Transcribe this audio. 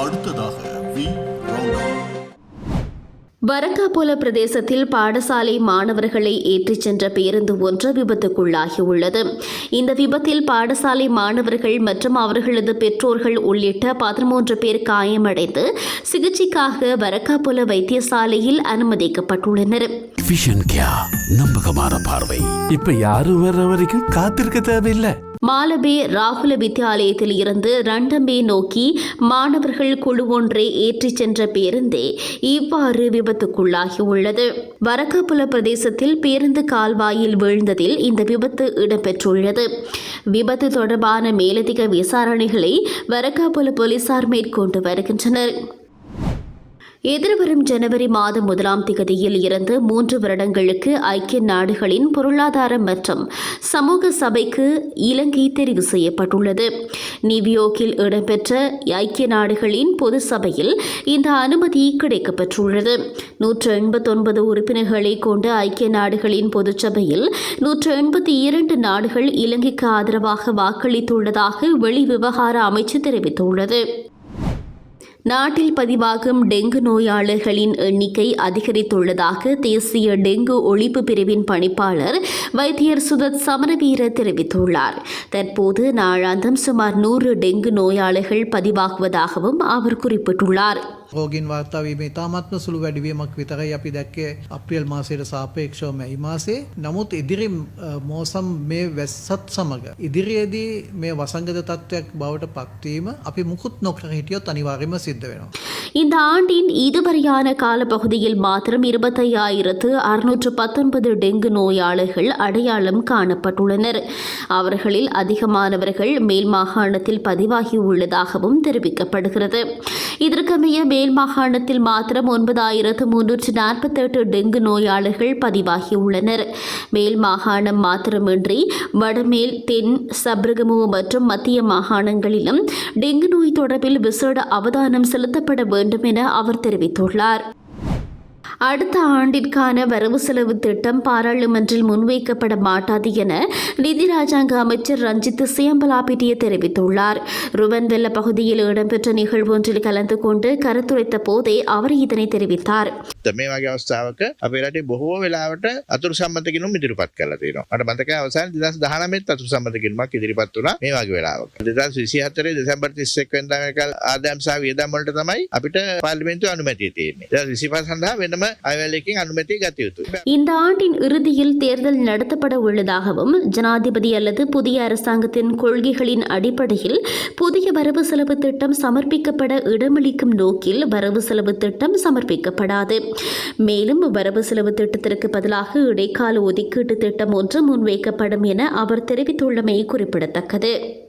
அடுத்ததாக வி. வரக்காபோல பிரதேசத்தில் பாடசாலை மாணவர்களை ஏற்றிச் சென்ற பேருந்து ஒன்று விபத்துக்குள்ளாகியுள்ளது. இந்த விபத்தில் பாடசாலை மாணவர்கள் மற்றும் அவர்களது பெற்றோர்கள் உள்ளிட்ட பதிமூன்று பேர் காயமடைந்து சிகிச்சைக்காக வரக்காபோல வைத்தியசாலையில் அனுமதிக்கப்பட்டுள்ளனர். நம்பகமான பார்வை. இப்ப யாரும் வர்ற வரைக்கும் காத்திருக்க தேவையில்லை. மாலபே ராகுல வித்தியாலயத்தில் இருந்து ரண்டம்பே நோக்கி மாணவர்கள் குழு ஒன்றை ஏற்றிச் சென்ற பேருந்தே இவ்வாறு விபத்துக்குள்ளாகியுள்ளது வரக்காப்புல பிரதேசத்தில் பேருந்து கால்வாயில் வீழ்ந்ததில் இந்த விபத்து இடம்பெற்றுள்ளது. விபத்து தொடர்பான மேலதிக விசாரணைகளை வரக்காப்புல போலீசார் மேற்கொண்டு வருகின்றனர். எதிர்வரும் ஜனவரி மாதம் முதலாம் திகதியில் இருந்து மூன்று வருடங்களுக்கு ஐக்கிய நாடுகளின் பொருளாதார மற்றும் சமூக சபைக்கு இலங்கை தெரிவு செய்யப்பட்டுள்ளது. நியூயோர்க்கில் இடம்பெற்ற ஐக்கிய நாடுகளின் பொது சபையில் இந்த அனுமதி கிடைக்கப்பெற்றுள்ளது. நூற்று எண்பத்தொன்பது உறுப்பினர்களை கொண்ட ஐக்கிய நாடுகளின் பொதுச்சபையில் நூற்று எண்பத்தி இரண்டு நாடுகள் இலங்கைக்கு ஆதரவாக வாக்களித்துள்ளதாக வெளிவிவகார அமைச்சு தெரிவித்துள்ளது. நாட்டில் பதிவாகும் டெங்கு நோயாளர்களின் எண்ணிக்கை அதிகரித்துள்ளதாக தேசிய டெங்கு ஒழிப்பு பிரிவின் பணிப்பாளர் வைத்தியர் சுதத் சமரவீர தெரிவித்துள்ளார். தற்போது நாளாந்தம் சுமார் நூறு டெங்கு நோயாளர்கள் பதிவாகுவதாகவும் அவர் குறிப்பிட்டுள்ளார். රෝගින් වාර්තාවීම ඉතාමත්ම සුළු වැඩිවීමක් විතරයි අපි දැක්කේ අප්‍රියල් මාසයට සාපේක්ෂව මැයි මාසේ නමුත් ඉදිරි අ, මෝසම් මේ වැස්සත් සමඟ. ඉදිරියේදී මේ වසංගත තත්ත්වයක් බවට පත්වීම අපි මුකුත් නොකර හිටියොත් අනිවාර්යම සිද්ධ වෙනවා. இந்த ஆண்டின் இதுவரையான காலப்பகுதியில் மாத்திரம் இருபத்தையாயிரத்து அறுநூற்று பத்தொன்பது டெங்கு நோயாளர்கள் அடையாளம் காணப்பட்டுள்ளனர் அவர்களில் அதிகமானவர்கள் மேல் மாகாணத்தில் பதிவாகியுள்ளதாகவும் தெரிவிக்கப்படுகிறது இதற்கமைய மேல் மாகாணத்தில் மாத்திரம் ஒன்பதாயிரத்து முன்னூற்று நாற்பத்தெட்டு டெங்கு நோயாளர்கள் பதிவாகியுள்ளனர். மேல் மாகாணம் மாத்திரமின்றி வடமேல் தென் சப்ரகமு மற்றும் மத்திய மாகாணங்களிலும் டெங்கு நோய் தொடர்பில் விசேட அவதானம் செலுத்தப்பட வேண்டும் என அவர் தெரிவித்துள்ளார். அடுத்த ஆண்டிற்கான வரவு செலவு திட்டம் பாராளுமன்றில் முன்வைக்கப்பட மாட்டாது என நிதி ராஜாங்க அமைச்சர் ரஞ்சித் சியம்பலாபிட்டிய தெரிவித்துள்ளார் ருவன்வெல்ல பகுதியில் இடம்பெற்ற நிகழ்வு ஒன்றில் கலந்து கொண்டு கருத்துரைத்த போதே அவர் இதனை தெரிவித்தார் මේ වගේ අවස්ථාවක අපේ රටේ බොහෝ වෙලාවට අතුරු සම්මතකිනුම් ඉදිරිපත් කරලා තියෙනවා. මට මතකයි අවසාන 2019 අතුරු සම්මතකිනුමක් ඉදිරිපත් වුණා මේ වගේ වෙලාවක. 2024 දෙසැම්බර් 31 වෙනිදා මේක ආදායම් සහ වියදම් වලට තමයි අපිට පාර්ලිමේන්තුවේ අනුමැතිය තියෙන්නේ. 2025 සඳහා වෙනම அவைகளுக்கு அனுமதி கத்தியுத்து இந்த ஆண்டின் இறுதியில் தேர்தல் நடத்தப்பட உள்ளதாகவும் ஜனாதிபதி அல்லது புதிய அரசாங்கத்தின் கொள்கைகளின் அடிப்படையில் புதிய வரவு செலவு திட்டம் சமர்ப்பிக்கப்பட இடமளிக்கும் நோக்கில் வரவு செலவு திட்டம் சமர்ப்பிக்கப்படாது. மேலும் வரவு செலவு திட்டத்திற்கு பதிலாக இடைக்கால ஒதுக்கீட்டு திட்டம் ஒன்று முன்வைக்கப்படும் என அவர் தெரிவித்துள்ளமை குறிப்பிடத்தக்கது.